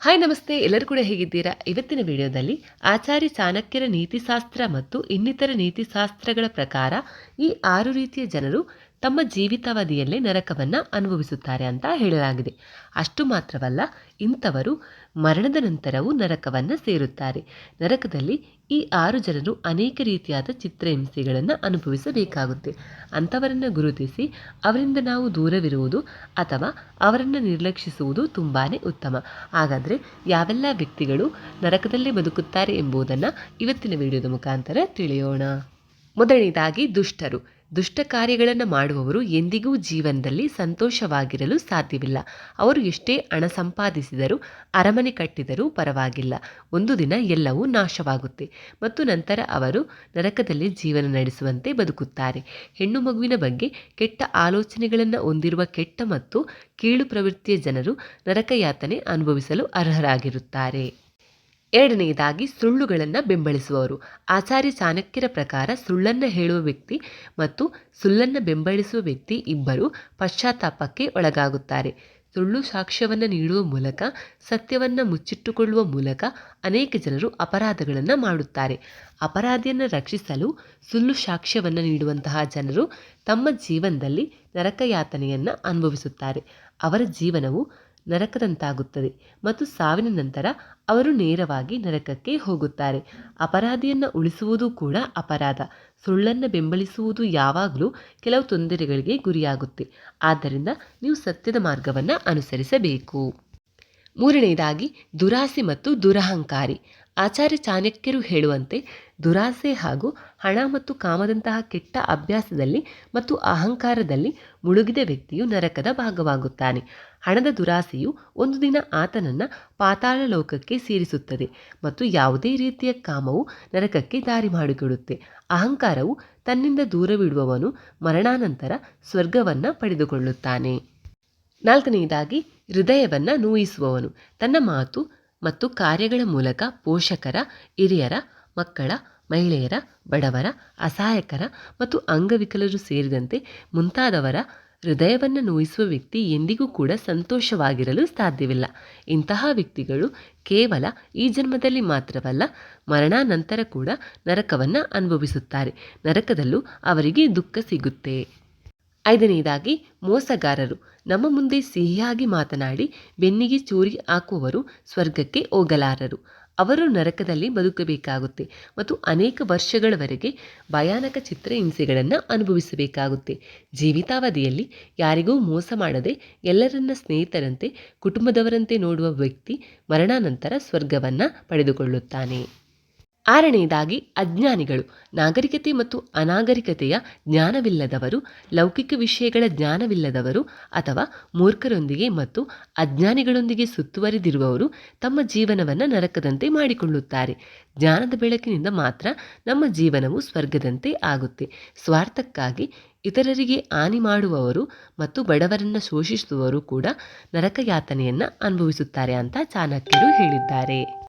Hi ನಮಸ್ತೆ. ಎಲ್ಲರೂ ಕೂಡ ಹೇಗಿದ್ದೀರಾ? ಇವತ್ತಿನ ವಿಡಿಯೋದಲ್ಲಿ ಆಚಾರ್ಯ ಚಾಣಕ್ಯರ ನೀತಿಶಾಸ್ತ್ರ ಮತ್ತು ಇನ್ನಿತರ ನೀತಿಶಾಸ್ತ್ರಗಳ ಪ್ರಕಾರ ಈ ಆರು ರೀತಿಯ ಜನರು ತಮ್ಮ ಜೀವಿತಾವಧಿಯಲ್ಲೇ ನರಕವನ್ನು ಅನುಭವಿಸುತ್ತಾರೆ ಅಂತ ಹೇಳಲಾಗಿದೆ. ಅಷ್ಟು ಮಾತ್ರವಲ್ಲ, ಇಂಥವರು ಮರಣದ ನಂತರವೂ ನರಕವನ್ನು ಸೇರುತ್ತಾರೆ. ನರಕದಲ್ಲಿ ಈ ಆರು ಜನರು ಅನೇಕ ರೀತಿಯಾದ ಚಿತ್ರಹಿಂಸೆಗಳನ್ನು ಅನುಭವಿಸಬೇಕಾಗುತ್ತೆ. ಅಂಥವರನ್ನು ಗುರುತಿಸಿ ಅವರಿಂದ ನಾವು ದೂರವಿರುವುದು ಅಥವಾ ಅವರನ್ನು ನಿರ್ಲಕ್ಷಿಸುವುದು ತುಂಬಾ ಉತ್ತಮ. ಹಾಗಾದರೆ ಯಾವೆಲ್ಲ ವ್ಯಕ್ತಿಗಳು ನರಕದಲ್ಲೇ ಬದುಕುತ್ತಾರೆ ಎಂಬುದನ್ನು ಇವತ್ತಿನ ವಿಡಿಯೋದ ಮುಖಾಂತರ ತಿಳಿಯೋಣ. ಮೊದಲನೇದಾಗಿ ದುಷ್ಟರು. ದುಷ್ಟ ಕಾರ್ಯಗಳನ್ನು ಮಾಡುವವರು ಎಂದಿಗೂ ಜೀವನದಲ್ಲಿ ಸಂತೋಷವಾಗಿರಲು ಸಾಧ್ಯವಿಲ್ಲ. ಅವರು ಎಷ್ಟೇ ಹಣ ಸಂಪಾದಿಸಿದರೂ, ಅರಮನೆ ಕಟ್ಟಿದರೂ ಪರವಾಗಿಲ್ಲ. ಒಂದು ದಿನ ಎಲ್ಲವೂ ನಾಶವಾಗುತ್ತೆ. ಮತ್ತು ನಂತರ ಅವರು ನರಕದಲ್ಲಿ ಜೀವನ ನಡೆಸುವಂತೆ ಬದುಕುತ್ತಾರೆ. ಹೆಣ್ಣು ಮಗುವಿನ ಬಗ್ಗೆ ಕೆಟ್ಟ ಆಲೋಚನೆಗಳನ್ನು ಹೊಂದಿರುವ ಕೆಟ್ಟ ಮತ್ತು ಕೀಳು ಪ್ರವೃತ್ತಿಯ ಜನರು ನರಕಯಾತನೆ ಅನುಭವಿಸಲು ಅರ್ಹರಾಗಿರುತ್ತಾರೆ. ಎರಡನೆಯದಾಗಿ ಸುಳ್ಳುಗಳನ್ನು ಬೆಂಬಲಿಸುವವರು. ಆಚಾರ್ಯ ಚಾಣಕ್ಯರ ಪ್ರಕಾರ ಸುಳ್ಳನ್ನು ಹೇಳುವ ವ್ಯಕ್ತಿ ಮತ್ತು ಸುಳ್ಳನ್ನು ಬೆಂಬಲಿಸುವ ವ್ಯಕ್ತಿ ಇಬ್ಬರು ಪಶ್ಚಾತ್ತಾಪಕ್ಕೆ ಒಳಗಾಗುತ್ತಾರೆ. ಸುಳ್ಳು ಸಾಕ್ಷ್ಯವನ್ನು ನೀಡುವ ಮೂಲಕ, ಸತ್ಯವನ್ನು ಮುಚ್ಚಿಟ್ಟುಕೊಳ್ಳುವ ಮೂಲಕ ಅನೇಕ ಜನರು ಅಪರಾಧಗಳನ್ನು ಮಾಡುತ್ತಾರೆ. ಅಪರಾಧಿಯನ್ನು ರಕ್ಷಿಸಲು ಸುಳ್ಳು ಸಾಕ್ಷ್ಯವನ್ನು ನೀಡುವಂತಹ ಜನರು ತಮ್ಮ ಜೀವನದಲ್ಲಿ ನರಕಯಾತನೆಯನ್ನು ಅನುಭವಿಸುತ್ತಾರೆ. ಅವರ ಜೀವನವು ನರಕದಂತಾಗುತ್ತದೆ ಮತ್ತು ಸಾವಿನ ನಂತರ ಅವರು ನೇರವಾಗಿ ನರಕಕ್ಕೆ ಹೋಗುತ್ತಾರೆ. ಅಪರಾಧಿಯನ್ನು ಉಳಿಸುವುದು ಕೂಡ ಅಪರಾಧ. ಸುಳ್ಳನ್ನು ಬೆಂಬಲಿಸುವುದು ಯಾವಾಗಲೂ ಕೆಲವು ತೊಂದರೆಗಳಿಗೆ ಗುರಿಯಾಗುತ್ತೆ. ಆದ್ದರಿಂದ ನೀವು ಸತ್ಯದ ಮಾರ್ಗವನ್ನು ಅನುಸರಿಸಬೇಕು. ಮೂರನೆಯದಾಗಿ ದುರಾಸೆ ಮತ್ತು ದುರಹಂಕಾರಿ. ಆಚಾರ್ಯ ಚಾಣಕ್ಯರು ಹೇಳುವಂತೆ ದುರಾಸೆ ಹಾಗೂ ಹಣ ಮತ್ತು ಕಾಮದಂತಹ ಕೆಟ್ಟ ಅಭ್ಯಾಸದಲ್ಲಿ ಮತ್ತು ಅಹಂಕಾರದಲ್ಲಿ ಮುಳುಗಿದ ವ್ಯಕ್ತಿಯು ನರಕದ ಭಾಗವಾಗುತ್ತಾನೆ. ಹಣದ ದುರಾಸೆಯು ಒಂದು ದಿನ ಆತನನ್ನು ಪಾತಾಳ ಲೋಕಕ್ಕೆ ಸೇರಿಸುತ್ತದೆ ಮತ್ತು ಯಾವುದೇ ರೀತಿಯ ಕಾಮವು ನರಕಕ್ಕೆ ದಾರಿ ಮಾಡಿಕೊಡುತ್ತೆ. ಅಹಂಕಾರವು ತನ್ನಿಂದ ದೂರವಿಡುವವನು ಮರಣಾನಂತರ ಸ್ವರ್ಗವನ್ನು ಪಡೆದುಕೊಳ್ಳುತ್ತಾನೆ. ನಾಲ್ಕನೆಯದಾಗಿ, ಹೃದಯವನ್ನು ನೋಯಿಸುವವನು ತನ್ನ ಮಾತು ಮತ್ತು ಕಾರ್ಯಗಳ ಮೂಲಕ ಪೋಷಕರ, ಹಿರಿಯರ, ಮಕ್ಕಳ, ಮಹಿಳೆಯರ, ಬಡವರ, ಅಸಹಾಯಕರ ಮತ್ತು ಅಂಗವಿಕಲರು ಸೇರಿದಂತೆ ಮುಂತಾದವರ ಹೃದಯವನ್ನು ನೋಯಿಸುವ ವ್ಯಕ್ತಿ ಎಂದಿಗೂ ಕೂಡ ಸಂತೋಷವಾಗಿರಲು ಸಾಧ್ಯವಿಲ್ಲ. ಇಂತಹ ವ್ಯಕ್ತಿಗಳು ಕೇವಲ ಈ ಜನ್ಮದಲ್ಲಿ ಮಾತ್ರವಲ್ಲ, ಮರಣಾನಂತರ ಕೂಡ ನರಕವನ್ನು ಅನುಭವಿಸುತ್ತಾರೆ. ನರಕದಲ್ಲೂ ಅವರಿಗೆ ದುಃಖ ಸಿಗುತ್ತೆ. ಐದನೆಯದಾಗಿ ಮೋಸಗಾರರು. ನಮ್ಮ ಮುಂದೆ ಸಿಹಿಯಾಗಿ ಮಾತನಾಡಿ ಬೆನ್ನಿಗೆ ಚೂರಿ ಹಾಕುವವರು ಸ್ವರ್ಗಕ್ಕೆ ಹೋಗಲಾರರು. ಅವರು ನರಕದಲ್ಲಿ ಬದುಕಬೇಕಾಗುತ್ತೆ ಮತ್ತು ಅನೇಕ ವರ್ಷಗಳವರೆಗೆ ಭಯಾನಕ ಚಿತ್ರಹಿಂಸೆಗಳನ್ನು ಅನುಭವಿಸಬೇಕಾಗುತ್ತೆ. ಜೀವಿತಾವಧಿಯಲ್ಲಿ ಯಾರಿಗೂ ಮೋಸ ಮಾಡದೆ ಎಲ್ಲರನ್ನ ಸ್ನೇಹಿತರಂತೆ, ಕುಟುಂಬದವರಂತೆ ನೋಡುವ ವ್ಯಕ್ತಿ ಮರಣಾನಂತರ ಸ್ವರ್ಗವನ್ನು ಪಡೆದುಕೊಳ್ಳುತ್ತಾನೆ. ಆರನೆಯದಾಗಿ ಅಜ್ಞಾನಿಗಳು, ನಾಗರಿಕತೆ ಮತ್ತು ಅನಾಗರಿಕತೆಯ ಜ್ಞಾನವಿಲ್ಲದವರು, ಲೌಕಿಕ ವಿಷಯಗಳ ಜ್ಞಾನವಿಲ್ಲದವರು ಅಥವಾ ಮೂರ್ಖರೊಂದಿಗೆ ಮತ್ತು ಅಜ್ಞಾನಿಗಳೊಂದಿಗೆ ಸುತ್ತುವರಿದಿರುವವರು ತಮ್ಮ ಜೀವನವನ್ನು ನರಕದಂತೆ ಮಾಡಿಕೊಳ್ಳುತ್ತಾರೆ. ಜ್ಞಾನದ ಬೆಳಕಿನಿಂದ ಮಾತ್ರ ನಮ್ಮ ಜೀವನವು ಸ್ವರ್ಗದಂತೆ ಆಗುತ್ತೆ. ಸ್ವಾರ್ಥಕ್ಕಾಗಿ ಇತರರಿಗೆ ಹಾನಿ ಮಾಡುವವರು ಮತ್ತು ಬಡವರನ್ನು ಶೋಷಿಸುವವರು ಕೂಡ ನರಕಯಾತನೆಯನ್ನು ಅನುಭವಿಸುತ್ತಾರೆ ಅಂತ ಚಾಣಕ್ಯರು ಹೇಳಿದ್ದಾರೆ.